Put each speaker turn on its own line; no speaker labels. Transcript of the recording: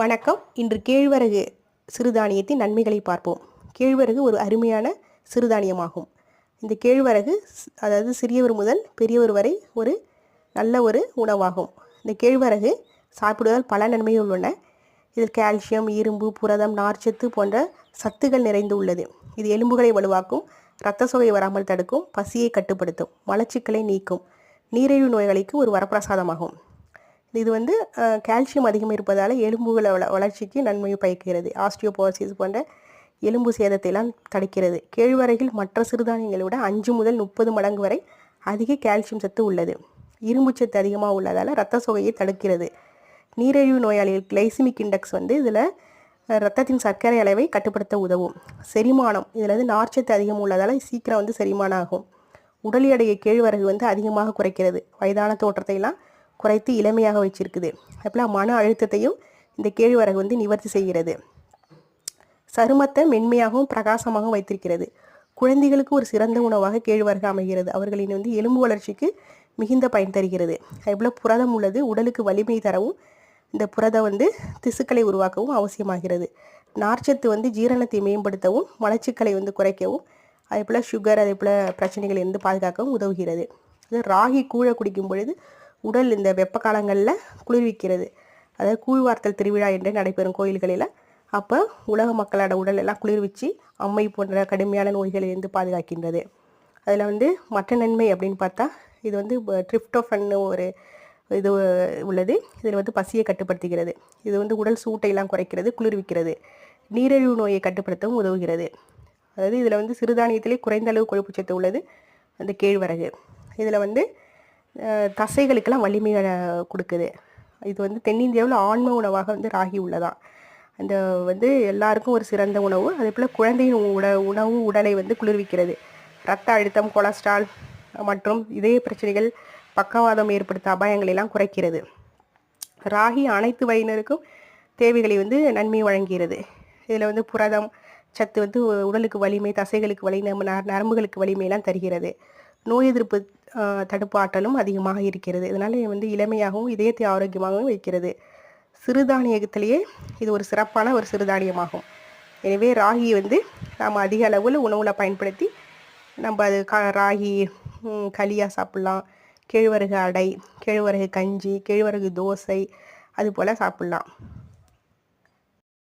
வணக்கம். இன்று கேழ்வரகு சிறுதானியத்தின் நன்மைகளை பார்ப்போம். கேழ்வரகு ஒரு அருமையான சிறுதானியமாகும். இந்த கேழ்வரகு அதாவது சிறியவர் முதல் பெரியவர் வரை ஒரு நல்ல ஒரு உணவாகும். இந்த கேழ்வரகு சாப்பிடுவதால் பல நன்மைகள் உள்ளன. இதில் கால்சியம் இரும்பு புரதம் நார்ச்சத்து போன்ற சத்துக்கள் நிறைந்து உள்ளது. இது எலும்புகளை வலுவாக்கும் இரத்த சோகை வராமல் தடுக்கும் பசியை கட்டுப்படுத்தும் மலச்சிக்கலை நீக்கும் நீரிழிவு நோய்களுக்கு ஒரு வரப்பிரசாதமாகும். இது வந்து கால்சியம் அதிகம் இருப்பதால் எலும்புகளை வள வளர்ச்சிக்கு நன்மை பயக்கிறது. ஆஸ்டியோபோசிஸ் போன்ற எலும்பு சேதத்தை எல்லாம் தடுக்கிறது. கேழ்வரகில் மற்ற சிறுதானியங்களை விட அஞ்சு முதல் முப்பது மடங்கு வரை அதிக கால்சியம் சத்து உள்ளது. இரும்பு சத்து அதிகமாக உள்ளதால் இரத்த சோகையை தடுக்கிறது. நீரிழிவு நோயாளிகள் கிளைசிமிக் இண்டெக்ஸ் வந்து இதில் ரத்தத்தின் சர்க்கரை அளவை கட்டுப்படுத்த உதவும். செரிமானம் இதில் வந்து நார்ச்சத்து அதிகம் உள்ளதால் சீக்கிரம் வந்து செரிமானம் ஆகும். உடல் எடையை கேழ்வரகு வந்து அதிகமாக குறைக்கிறது. வயதான தோற்றத்தையெல்லாம் குறைத்து இளமையாக வச்சிருக்குது அப்படிலாம் மன அழுத்தத்தையும் இந்த கேழ்வரகு வந்து நிவர்த்தி செய்கிறது. சருமத்தை மென்மையாகவும் பிரகாசமாகவும் வைத்திருக்கிறது. குழந்தைகளுக்கு ஒரு சிறந்த உணவாக கேழ்வரகு அமைகிறது. அவர்களின் வந்து எலும்பு வளர்ச்சிக்கு மிகுந்த பயன் தருகிறது. அதுபோல் புரதம் உள்ளது. உடலுக்கு வலிமை தரவும் இந்த புரதம் வந்து திசுக்களை உருவாக்கவும் அவசியமாகிறது. நார்ச்சத்து வந்து ஜீரணத்தை மேம்படுத்தவும் மலச்சிக்கலை வந்து குறைக்கவும் அதே போல் சுகர் அதே போல் பிரச்சனைகள் இருந்து பாதுகாக்கவும் உதவுகிறது. ராகி கூழை குடிக்கும் பொழுது உடல் இந்த வெப்ப காலங்களில் குளிர்விக்கிறது. அதாவது கூழ்வார்த்தல் திருவிழா என்று நடைபெறும் கோயில்களில். அப்போ உலக மக்களோட உடல் எல்லாம் குளிர்விச்சு அம்மை போன்ற கடுமையான நோய்களிலிருந்து பாதுகாக்கின்றது. அதில் வந்து மற்ற நன்மை அப்படின்னு பார்த்தா இது வந்து ட்ரிப்டோஃபன்னு ஒரு இது உள்ளது. இதில் வந்து பசியை கட்டுப்படுத்துகிறது. இது வந்து உடல் சூட்டையெல்லாம் குறைக்கிறது குளிர்விக்கிறது. நீரிழிவு நோயை கட்டுப்படுத்தவும் உதவுகிறது. அதாவது இதில் வந்து சிறுதானியத்திலே குறைந்த அளவு கொழுப்பு சத்து உள்ளது. அந்த கேழ்வரகு. இதில் வந்து தசைகளுக்கெல்லாம் வலிமையை கொடுக்குது. இது வந்து தென்னிந்தியாவில் ஆன்ம உணவாக வந்து ராகி உள்ளதா அந்த வந்து எல்லாருக்கும் ஒரு சிறந்த உணவு. அதே போல் குழந்தையின் உட உணவு உடலை வந்து குளிர்விக்கிறது. ரத்த அழுத்தம் கொலஸ்ட்ரால் மற்றும் இதய பிரச்சனைகள் பக்கவாதம் ஏற்படுத்த அபாயங்களை எல்லாம் குறைக்கிறது. ராகி அனைத்து வயதினருக்கும் தேவைகளை வந்து நன்மை வழங்குகிறது. இதில் வந்து புரதம் சத்து வந்து உடலுக்கு வலிமை தசைகளுக்கு வலிமை நம்ம நரம்புகளுக்கு வலிமையெல்லாம் தருகிறது. நோய் எதிர்ப்பு தடுப்பு ஆற்றலும் அதிகமாக இருக்கிறது. இதனால் வந்து இளமையாகவும் இதயத்தை ஆரோக்கியமாகவும் வைக்கிறது சிறுதானியத்திலேயே இது ஒரு சிறப்பான ஒரு சிறுதானியமாகும். எனவே ராகி வந்து நாம் அதிக அளவில் உணவில் பயன்படுத்தி நம்ம அது க ராகி களியாக சாப்பிட்லாம். கேழ்வரகு அடை கேழ்வரகு கஞ்சி கேழ்வரகு தோசை அது போல் சாப்பிட்லாம்.